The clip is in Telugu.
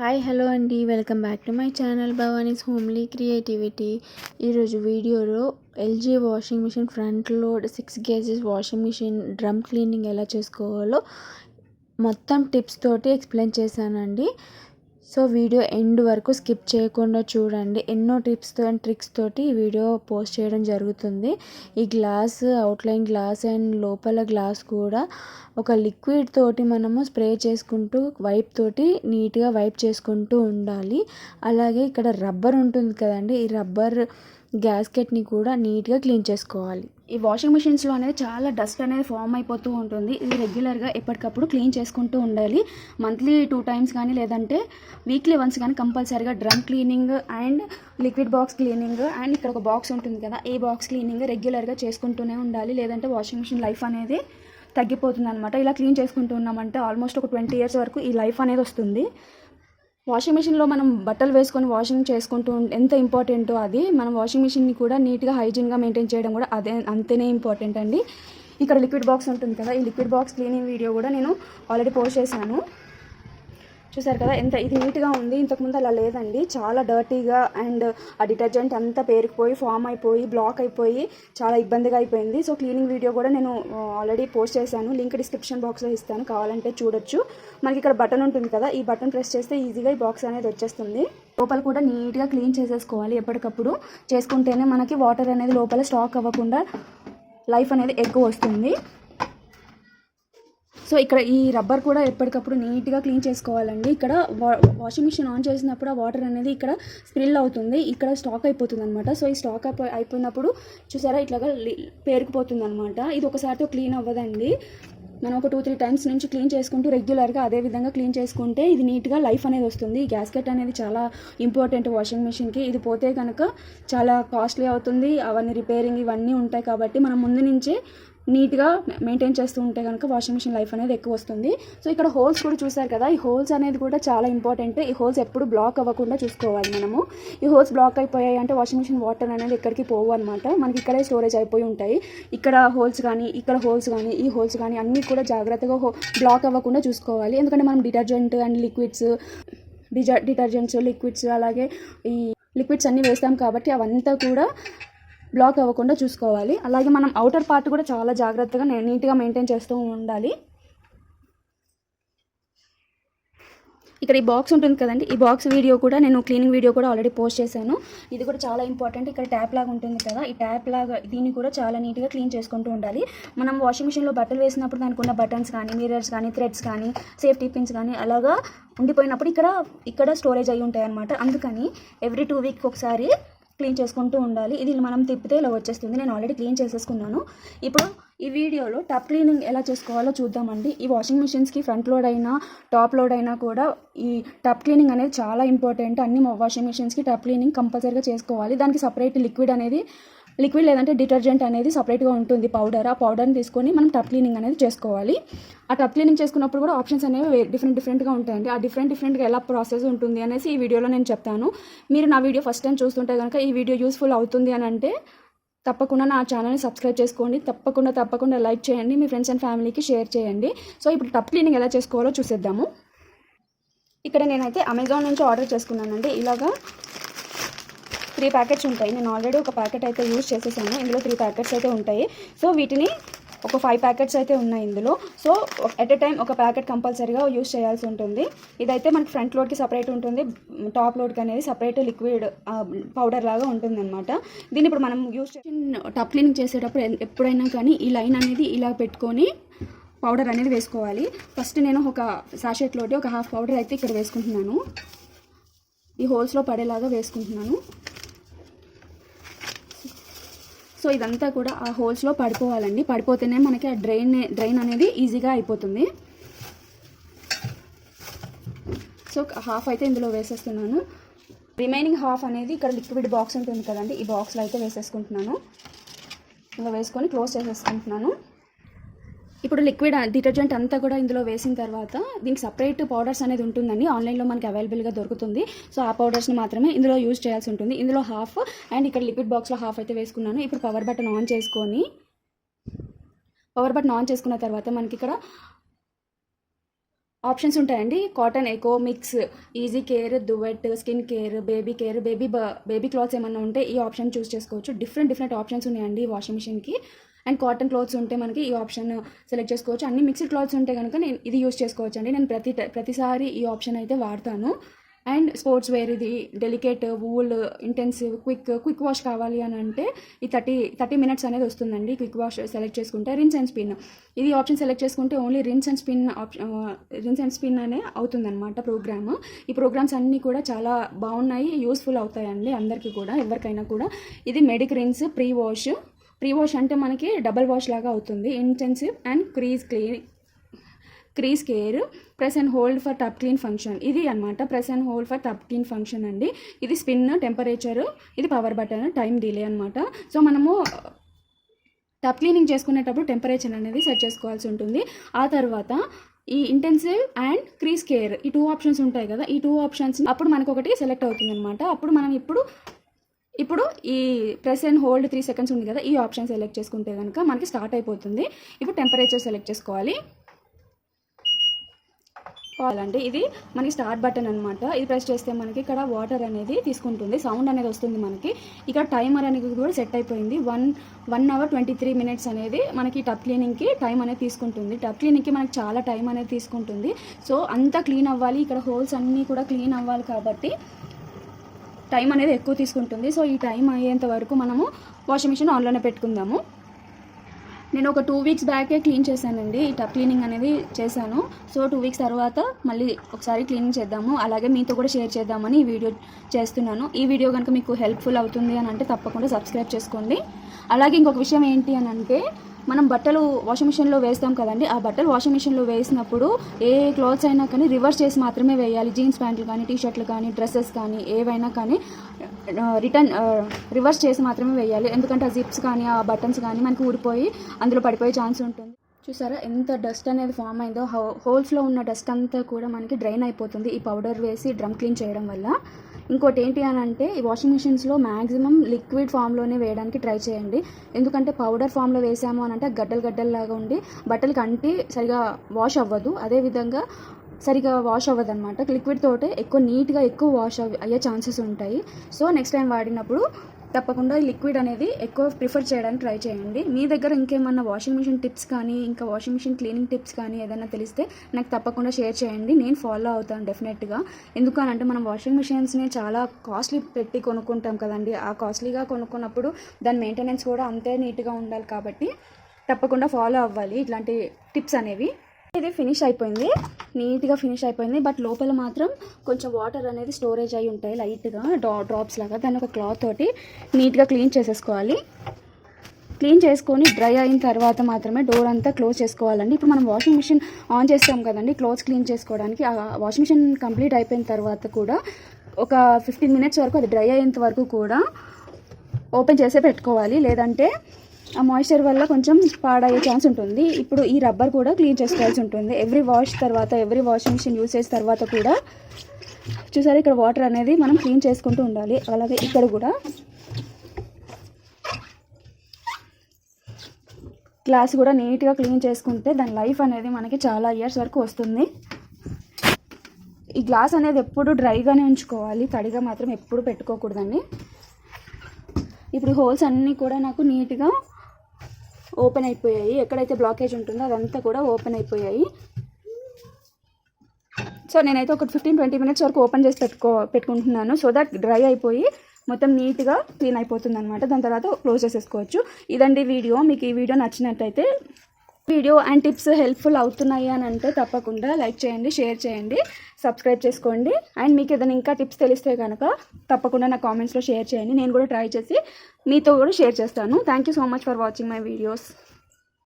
హాయ్ హలో అండి. Welcome back to my channel Bhavani's homely creativity. ఈరోజు వీడియోలో LG washing machine front load six kgs washing machine drum cleaning ఎలా చేసుకోవాలో మొత్తం టిప్స్ తోటి ఎక్స్ప్లెయిన్ చేశానండి. సో వీడియో ఎండ్ వరకు స్కిప్ చేయకుండా చూడండి. ఎన్నో టిప్స్తో అండ్ ట్రిక్స్ తోటి ఈ వీడియో పోస్ట్ చేయడం జరుగుతుంది. ఈ గ్లాస్ అవుట్లైన్ గ్లాస్ అండ్ లోపల గ్లాస్ కూడా ఒక లిక్విడ్ తోటి మనము స్ప్రే చేసుకుంటూ వైప్ తోటి నీట్గా వైప్ చేసుకుంటూ ఉండాలి. అలాగే ఇక్కడ రబ్బర్ ఉంటుంది కదండి ఈ రబ్బర్ గ్యాస్కెట్ని కూడా నీట్గా క్లీన్ చేసుకోవాలి. ఈ వాషింగ్ మిషన్స్లో అనేది చాలా డస్ట్ అనేది ఫామ్ అయిపోతూ ఉంటుంది. ఇది రెగ్యులర్గా ఎప్పటికప్పుడు క్లీన్ చేసుకుంటూ ఉండాలి. మంత్లీ టూ టైమ్స్ కానీ లేదంటే వీక్లీ వన్స్ కానీ కంపల్సరీగా drum cleaning and liquid box cleaning and ఇక్కడ ఒక బాక్స్ ఉంటుంది కదా ఈ బాక్స్ క్లీనింగ్ రెగ్యులర్గా చేసుకుంటూనే ఉండాలి. లేదంటే వాషింగ్ మిషన్ లైఫ్ అనేది తగ్గిపోతుంది అనమాట ఇలా క్లీన్ చేసుకుంటూ ఉన్నామంటే ఆల్మోస్ట్ ఒక ట్వంటీ ఇయర్స్ వరకు ఈ లైఫ్ అనేది వస్తుంది. వాషింగ్ మిషన్లో మనం బట్టలు వేసుకొని వాషింగ్ చేసుకుంటూ ఎంత ఇంపార్టెంటో అది. మనం వాషింగ్ మిషన్ని కూడా నీట్గా హైజీన్గా మెయింటైన్ చేయడం కూడా అదే అంతేనే ఇంపార్టెంట్ అండి. ఇక్కడ లిక్విడ్ బాక్స్ ఉంటుంది కదా ఈ లిక్విడ్ బాక్స్ క్లీనింగ్ వీడియో కూడా నేను ఆల్రెడీ పోస్ట్ చేశాను. చూసారు కదా? ఎంత ఇది నీట్గా ఉంది. ఇంతకుముందు అలా లేదండి. చాలా డర్టీగా అండ్ ఆ డిటర్జెంట్ అంతా పేరుకుపోయి ఫామ్ అయిపోయి బ్లాక్ అయిపోయి చాలా ఇబ్బందిగా అయిపోయింది. సో క్లీనింగ్ వీడియో కూడా నేను ఆల్రెడీ పోస్ట్ చేశాను. లింక్ డిస్క్రిప్షన్ బాక్స్లో ఇస్తాను. కావాలంటే చూడొచ్చు. మనకి ఇక్కడ బటన్ ఉంటుంది కదా? ఈ బటన్ ప్రెస్ చేస్తే ఈజీగా ఈ బాక్స్ అనేది వచ్చేస్తుంది. లోపల కూడా నీట్గా క్లీన్ చేసేసుకోవాలి ఎప్పటికప్పుడు. చేసుకుంటేనే మనకి వాటర్ అనేది లోపల స్టాక్ అవ్వకుండా లైఫ్ అనేది ఎక్కువ వస్తుంది. సో ఇక్కడ ఈ రబ్బర్ కూడా ఎప్పటికప్పుడు నీట్గా క్లీన్ చేసుకోవాలండి. ఇక్కడ వా వాషింగ్ మిషన్ ఆన్ చేసినప్పుడు ఆ వాటర్ అనేది ఇక్కడ స్ప్రిల్ అవుతుంది. ఇక్కడ స్టాక్ అయిపోతుంది అనమాట సో ఈ స్టాక్ అయిపోయినప్పుడు చూసారా ఇట్లాగా పేరుకుపోతుంది అనమాట ఇది ఒకసారితో క్లీన్ అవ్వదండి. మనం ఒక టూ త్రీ టైమ్స్ నుంచి క్లీన్ చేసుకుంటూ రెగ్యులర్గా అదే విధంగా క్లీన్ చేసుకుంటే ఇది నీట్గా లైఫ్ అనేది వస్తుంది. గ్యాస్కెట్ అనేది చాలా ఇంపార్టెంట్ వాషింగ్ మిషన్కి. ఇది పోతే కనుక చాలా కాస్ట్లీ అవుతుంది. అవన్నీ రిపేరింగ్ ఇవన్నీ ఉంటాయి కాబట్టి మనం ముందు నుంచే నీట్గా మెయింటైన్ చేస్తూ ఉంటే కనుక వాషింగ్ మిషన్ లైఫ్ అనేది ఎక్కువ వస్తుంది. సో ఇక్కడ హోల్స్ కూడా చూసారు కదా ఈ హోల్స్ అనేది కూడా చాలా ఇంపార్టెంట్. ఈ హోల్స్ ఎప్పుడు బ్లాక్ అవ్వకుండా చూసుకోవాలి మనము. ఈ హోల్స్ బ్లాక్ అయిపోయాయి అంటే వాషింగ్ మిషన్ వాటర్ అనేది ఎక్కడికి పోవు అనమాట మనకి ఇక్కడే స్టోరేజ్ అయిపోయి ఉంటాయి. ఇక్కడ హోల్స్ కానీ ఇక్కడ హోల్స్ కానీ ఈ హోల్స్ కానీ అన్నీ కూడా జాగ్రత్తగా హో బ్లాక్ అవ్వకుండా చూసుకోవాలి. ఎందుకంటే మనం డిటర్జెంట్ అండ్ లిక్విడ్స్ డిజ డిటర్జెంట్స్ లిక్విడ్స్ అలాగే ఈ లిక్విడ్స్ అన్నీ వేస్తాం కాబట్టి అవంతా కూడా బ్లాక్ అవ్వకుండా చూసుకోవాలి. అలాగే మనం అవుటర్ పార్ట్ కూడా చాలా జాగ్రత్తగా నీట్గా మెయింటైన్ చేస్తూ ఉండాలి. ఇక్కడ ఈ బాక్స్ ఉంటుంది కదండి. ఈ బాక్స్ వీడియో కూడా నేను క్లీనింగ్ వీడియో కూడా ఆల్రెడీ పోస్ట్ చేశాను. ఇది కూడా చాలా ఇంపార్టెంట్. ఇక్కడ ట్యాప్ లాగా ఉంటుంది కదా. ఈ ట్యాప్ లాగా దీన్ని కూడా చాలా నీట్గా క్లీన్ చేసుకుంటూ ఉండాలి. మనం వాషింగ్ మిషన్లో బట్టలు వేసినప్పుడు దానికి ఉన్న బటన్స్ కానీ మిరర్స్ కానీ థ్రెడ్స్ కానీ సేఫ్టీ పిన్స్ కానీ అలాగా ఉండిపోయినప్పుడు ఇక్కడ ఇక్కడ స్టోరేజ్ అయి ఉంటాయి అనమాట అందుకని ఎవ్రీ టూ వీక్ ఒకసారి క్లీన్ చేసుకుంటూ ఉండాలి. ఇది మనం తిప్పితే ఇలా వచ్చేస్తుంది. నేను ఆల్రెడీ క్లీన్ చేసేసుకున్నాను. ఇప్పుడు ఈ వీడియోలో టప్ క్లీనింగ్ ఎలా చేసుకోవాలో చూద్దామండి. ఈ వాషింగ్ మిషన్స్కి ఫ్రంట్ లోడ్ అయినా టాప్ లోడ్ అయినా కూడా ఈ టప్ క్లీనింగ్ అనేది చాలా ఇంపార్టెంట్. అన్ని వాషింగ్ మిషన్స్కి టప్ క్లీనింగ్ కంపల్సరీగా చేసుకోవాలి. దానికి సపరేట్ లిక్విడ్ అనేది లిక్విడ్ లేదంటే డిటర్జెంట్ అనేది సపరేట్గా ఉంటుంది పౌడర్. ఆ పౌడర్ని తీసుకొని మనం టప్ క్లీనింగ్ అనేది చేసుకోవాలి. ఆ టప్ క్లీనింగ్ చేసుకున్నప్పుడు కూడా ఆప్షన్స్ అనేవి డిఫరెంట్ డిఫరెంట్గా ఉంటాయండి. ఆ డిఫరెంట్ డిఫరెంట్గా ఎలా ప్రాసెస్ ఉంటుంది అనేసి ఈ వీడియోలో నేను చెప్తాను. మీరు నా వీడియో ఫస్ట్ టైం చూస్తుంటే కనుక ఈ వీడియో యూస్ఫుల్ అవుతుంది అని అంటే తప్పకుండా నా ఛానల్ని సబ్స్క్రైబ్ చేసుకోండి. తప్పకుండా తప్పకుండా లైక్ చేయండి. మీ ఫ్రెండ్స్ అండ్ ఫ్యామిలీకి షేర్ చేయండి. సో ఇప్పుడు టప్ క్లీనింగ్ ఎలా చేసుకోవాలో చూసేద్దాము. ఇక్కడ నేనైతే అమెజాన్ నుంచి ఆర్డర్ చేసుకున్నానండి. ఇలాగా త్రీ ప్యాకెట్స్ ఉంటాయి. నేను ఆల్రెడీ ఒక ప్యాకెట్ అయితే యూజ్ చేసేసాను. ఇందులో త్రీ ప్యాకెట్స్ అయితే ఉంటాయి. సో వీటిని ఒక ఫైవ్ ప్యాకెట్స్ అయితే ఉన్నాయి ఇందులో. సో ఎట్ ఎ టైం ఒక ప్యాకెట్ కంపల్సరీగా యూజ్ చేయాల్సి ఉంటుంది. ఇదైతే మనకి ఫ్రంట్ లోడ్కి సపరేట్ ఉంటుంది. టాప్ లోడ్కి అనేది సపరేట్ లిక్విడ్ పౌడర్ లాగా ఉంటుంది అనమాట దీన్ని ఇప్పుడు మనం యూజ్ టప్ క్లీనింగ్ చేసేటప్పుడు ఎప్పుడైనా కానీ ఈ లైన్ అనేది ఇలా పెట్టుకొని పౌడర్ అనేది వేసుకోవాలి. ఫస్ట్ నేను ఒక సాషెట్లోటి ఒక హాఫ్ పౌడర్ అయితే ఇక్కడ వేసుకుంటున్నాను. ఈ హోల్స్లో పడేలాగా వేసుకుంటున్నాను. సో ఇదంతా కూడా ఆ హోల్స్లో పడిపోవాలండి. పడిపోతేనే మనకి ఆ డ్రైన్ డ్రైన్ అనేది ఈజీగా అయిపోతుంది. సో హాఫ్ అయితే ఇందులో వేసేస్తున్నాను. రిమైనింగ్ హాఫ్ అనేది ఇక్కడ లిక్విడ్ బాక్స్ ఉంటుంది కదండి. ఈ బాక్స్లో అయితే వేసేసుకుంటున్నాను. ఇలా వేసుకొని క్లోజ్ చేసేసుకుంటున్నాను. ఇప్పుడు లిక్విడ్ డిటర్జెంట్ అంతా కూడా ఇందులో వేసిన తర్వాత దీనికి సపరేట్ పౌడర్స్ అనేది ఉంటుందండి. ఆన్లైన్లో మనకి అవైలబుల్గా దొరుకుతుంది. సో ఆ పౌడర్స్ని మాత్రమే ఇందులో యూజ్ చేయాల్సి ఉంటుంది. ఇందులో హాఫ్ అండ్ ఇక్కడ లిక్విడ్ బాక్స్లో హాఫ్ అయితే వేసుకున్నాను. ఇప్పుడు పవర్ బటన్ ఆన్ చేసుకొని పవర్ బటన్ ఆన్ చేసుకున్న తర్వాత మనకి ఇక్కడ ఆప్షన్స్ ఉంటాయండి. Cotton eco mix easy care duvet skin care baby care baby baby clothes ఏమన్నా ఉంటే ఈ ఆప్షన్ చూస్ చేసుకోవచ్చు. డిఫరెంట్ డిఫరెంట్ ఆప్షన్స్ ఉన్నాయండి వాషింగ్ మిషన్కి అండ్ కాటన్ క్లాత్స్ ఉంటే మనకి ఈ ఆప్షన్ సెలెక్ట్ చేసుకోవచ్చు. అన్ని మిక్స్డ్ క్లాత్స్ ఉంటే కనుక నేను ఇది యూస్ చేసుకోవచ్చు అండి నేను ప్రతి ప్రతిసారి ఈ ఆప్షన్ అయితే వాడతాను. అండ్ స్పోర్ట్స్ వేర్ ఇది delicate wool intensive quick quick wash కావాలి అని అంటే ఈ థర్టీ థర్టీ మినిట్స్ అనేది వస్తుందండి క్విక్ వాష్ సెలెక్ట్ చేసుకుంటే రిన్స్ అండ్ స్పిన్. ఇది ఆప్షన్ సెలెక్ట్ చేసుకుంటే only rinse and spin option rinse and spin అనే అవుతుందన్నమాట ప్రోగ్రామ్. ఈ ప్రోగ్రామ్స్ అన్నీ కూడా చాలా బాగున్నాయి యూస్ఫుల్ అవుతాయండి అందరికీ కూడా ఎవరికైనా కూడా. ఇది medic rinse pre wash pre wash అంటే మనకి డబల్ వాష్ లాగా అవుతుంది. Intensive and crease clean crease care press and hold for tub clean function ఇది అనమాట press and hold for tub clean function అండి. ఇది స్పిన్ టెంపరేచర్ ఇది పవర్ బటన్ టైం డిలే అనమాట సో మనము uh, టప్ క్లీనింగ్ చేసుకునేటప్పుడు టెంపరేచర్ అనేది సెట్ చేసుకోవాల్సి ఉంటుంది. ఆ తర్వాత ఈ ఇంటెన్సివ్ అండ్ క్రీజ్ కేర్ ఈ టూ ఆప్షన్స్ ఉంటాయి కదా. ఈ టూ ఆప్షన్స్ అప్పుడు మనకు ఒకటి సెలెక్ట్ అవుతుంది అనమాట అప్పుడు మనం ఇప్పుడు ఇప్పుడు ఈ press and hold three seconds ఉంది కదా ఈ ఆప్షన్ సెలెక్ట్ చేసుకుంటే కనుక మనకి స్టార్ట్ అయిపోతుంది. ఇప్పుడు టెంపరేచర్ సెలెక్ట్ చేసుకోవాలి. కావాలంటే ఇది మనకి స్టార్ట్ బటన్ అనమాట ఇది ప్రెస్ చేస్తే మనకి ఇక్కడ వాటర్ అనేది తీసుకుంటుంది సౌండ్ అనేది వస్తుంది మనకి. ఇక్కడ టైమర్ అనేది కూడా సెట్ అయిపోయింది. One one hour twenty three minutes అనేది మనకి టప్ క్లీనింగ్కి టైం అనేది తీసుకుంటుంది. టప్ క్లీనింగ్కి మనకి చాలా టైం అనేది తీసుకుంటుంది. సో అంతా క్లీన్ అవ్వాలి. ఇక్కడ హోల్స్ అన్నీ కూడా క్లీన్ అవ్వాలి కాబట్టి టైం అనేది ఎక్కువ తీసుకుంటుంది. సో ఈ టైం అయ్యేంత వరకు మనము వాషింగ్ మిషన్ ఆన్లోనే పెట్టుకుందాము. నేను ఒక టూ వీక్స్ బ్యాకే క్లీన్ చేశానండి. ఈ టప్ క్లీనింగ్ అనేది చేశాను. సో టూ వీక్స్ తర్వాత మళ్ళీ ఒకసారి క్లీనింగ్ చేద్దాము. అలాగే మీతో కూడా షేర్ చేద్దామని ఈ వీడియో చేస్తున్నాను. ఈ వీడియో కనుక మీకు హెల్ప్ఫుల్ అవుతుంది అని అంటే తప్పకుండా సబ్స్క్రైబ్ చేసుకోండి. అలాగే ఇంకొక విషయం ఏంటి అని అంటే మనం బట్టలు వాషింగ్ మిషన్లో వేస్తాం కదండి ఆ బట్టలు వాషింగ్ మిషన్లో వేసినప్పుడు ఏ క్లాత్స్ అయినా కానీ రివర్స్ చేసి మాత్రమే వేయాలి. జీన్స్ ప్యాంట్లు కానీ టీ షర్ట్లు కానీ డ్రెస్సెస్ కానీ ఏవైనా కానీ రిటర్న్ రివర్స్ చేసి మాత్రమే వేయాలి. ఎందుకంటే ఆ జిప్స్ కానీ ఆ బటన్స్ కానీ మనకి ఊడిపోయి అందులో పడిపోయే ఛాన్స్ ఉంటుంది. చూసారా ఎంత డస్ట్ అనేది ఫామ్ అయిందో. హో హోల్స్లో ఉన్న డస్ట్ అంతా కూడా మనకి డ్రైన్ అయిపోతుంది ఈ పౌడర్ వేసి డ్రమ్ క్లీన్ చేయడం వల్ల. ఇంకోటి ఏంటి అని అంటే ఈ వాషింగ్ మిషన్స్లో మ్యాక్సిమం లిక్విడ్ ఫామ్లోనే వేయడానికి ట్రై చేయండి. ఎందుకంటే పౌడర్ ఫామ్లో వేసాము అని అంటే గడ్డలు గడ్డల్లాగా ఉండి బట్టలు అంటి సరిగా వాష్ అవ్వదు. అదేవిధంగా సరిగా వాష్ అవ్వదు అనమాట లిక్విడ్ తోటే ఎక్కువ నీట్గా ఎక్కువ వాష్ అయ్యే ఛాన్సెస్ ఉంటాయి. సో నెక్స్ట్ టైం వాడినప్పుడు తప్పకుండా ఈ లిక్విడ్ అనేది ఎక్కువ ప్రిఫర్ చేయడానికి ట్రై చేయండి. మీ దగ్గర ఇంకేమన్నా వాషింగ్ మిషన్ టిప్స్ కానీ ఇంకా వాషింగ్ మిషన్ క్లీనింగ్ టిప్స్ కానీ ఏదైనా తెలిస్తే నాకు తప్పకుండా షేర్ చేయండి. నేను ఫాలో అవుతాను డెఫినెట్గా ఎందుకనంటే మనం వాషింగ్ మిషన్స్ని చాలా కాస్ట్లీ పెట్టి కొనుక్కుంటాం కదండి. ఆ కాస్ట్లీగా కొనుక్కున్నప్పుడు దాని మెయింటెనెన్స్ కూడా అంతే నీట్గా ఉండాలి కాబట్టి తప్పకుండా ఫాలో అవ్వాలి. ఇట్లాంటి టిప్స్ అనేవి. ఇది ఫినిష్ అయిపోయింది. నీట్గా ఫినిష్ అయిపోయింది. బట్ లోపల మాత్రం కొంచెం వాటర్ అనేది స్టోరేజ్ అయి ఉంటాయి. లైట్గా డ్రా డ్రాప్స్ లాగా. దాన్ని ఒక క్లాత్ తోటి నీట్గా క్లీన్ చేసేసుకోవాలి. క్లీన్ చేసుకొని డ్రై అయిన తర్వాత మాత్రమే డోర్ అంతా క్లోజ్ చేసుకోవాలండి. ఇప్పుడు మనం వాషింగ్ మిషన్ ఆన్ చేస్తాం కదండి. క్లోత్స్ క్లీన్ చేసుకోవడానికి ఆ వాషింగ్ మిషన్ కంప్లీట్ అయిపోయిన తర్వాత కూడా ఒక ఫిఫ్టీన్ మినిట్స్ వరకు అది డ్రై అయ్యేంత వరకు కూడా ఓపెన్ చేసే పెట్టుకోవాలి. లేదంటే ఆ మాయిశ్చర్ వల్ల కొంచెం పాడయ్యే ఛాన్స్ ఉంటుంది. ఇప్పుడు ఈ రబ్బర్ కూడా క్లీన్ చేసుకోవాల్సి ఉంటుంది. ఎవ్రీ వాష్ తర్వాత ఎవ్రీ వాషింగ్ మిషన్ యూస్ చేసిన తర్వాత కూడా చూసారు ఇక్కడ వాటర్ అనేది మనం క్లీన్ చేసుకుంటూ ఉండాలి. అలాగే ఇక్కడ కూడా గ్లాస్ కూడా నీట్గా క్లీన్ చేసుకుంటే దాని లైఫ్ అనేది మనకి చాలా ఇయర్స్ వరకు వస్తుంది. ఈ గ్లాస్ అనేది ఎప్పుడు డ్రైగానే ఉంచుకోవాలి. తడిగా మాత్రం ఎప్పుడు పెట్టుకోకూడదండి. ఇప్పుడు హోల్స్ అన్నీ కూడా నాకు నీట్గా ఓపెన్ అయిపోయాయి. ఎక్కడైతే బ్లాకేజ్ ఉంటుందో అదంతా కూడా ఓపెన్ అయిపోయాయి. సో నేనైతే ఒక ఫిఫ్టీన్ ట్వంటీ మినిట్స్ వరకు ఓపెన్ చేసి పెట్టుకో పెట్టుకుంటున్నాను. సో దట్ డ్రై అయిపోయి మొత్తం నీట్గా క్లీన్ అయిపోతుంది అనమాట దాని తర్వాత క్లోజ్ చేసేసుకోవచ్చు. ఇదండి వీడియో. మీకు ఈ వీడియో నచ్చినట్టయితే వీడియో అండ్ టిప్స్ హెల్ప్ఫుల్ అవుతున్నాయి అని అంటే తప్పకుండా లైక్ చేయండి షేర్ చేయండి సబ్స్క్రైబ్ చేసుకోండి. అండ్ మీకు ఏదైనా ఇంకా టిప్స్ తెలిస్తే కనుక తప్పకుండా నా కామెంట్స్లో షేర్ చేయండి. నేను కూడా ట్రై చేసి మీతో కూడా షేర్ చేస్తాను. Thank you so much for watching my videos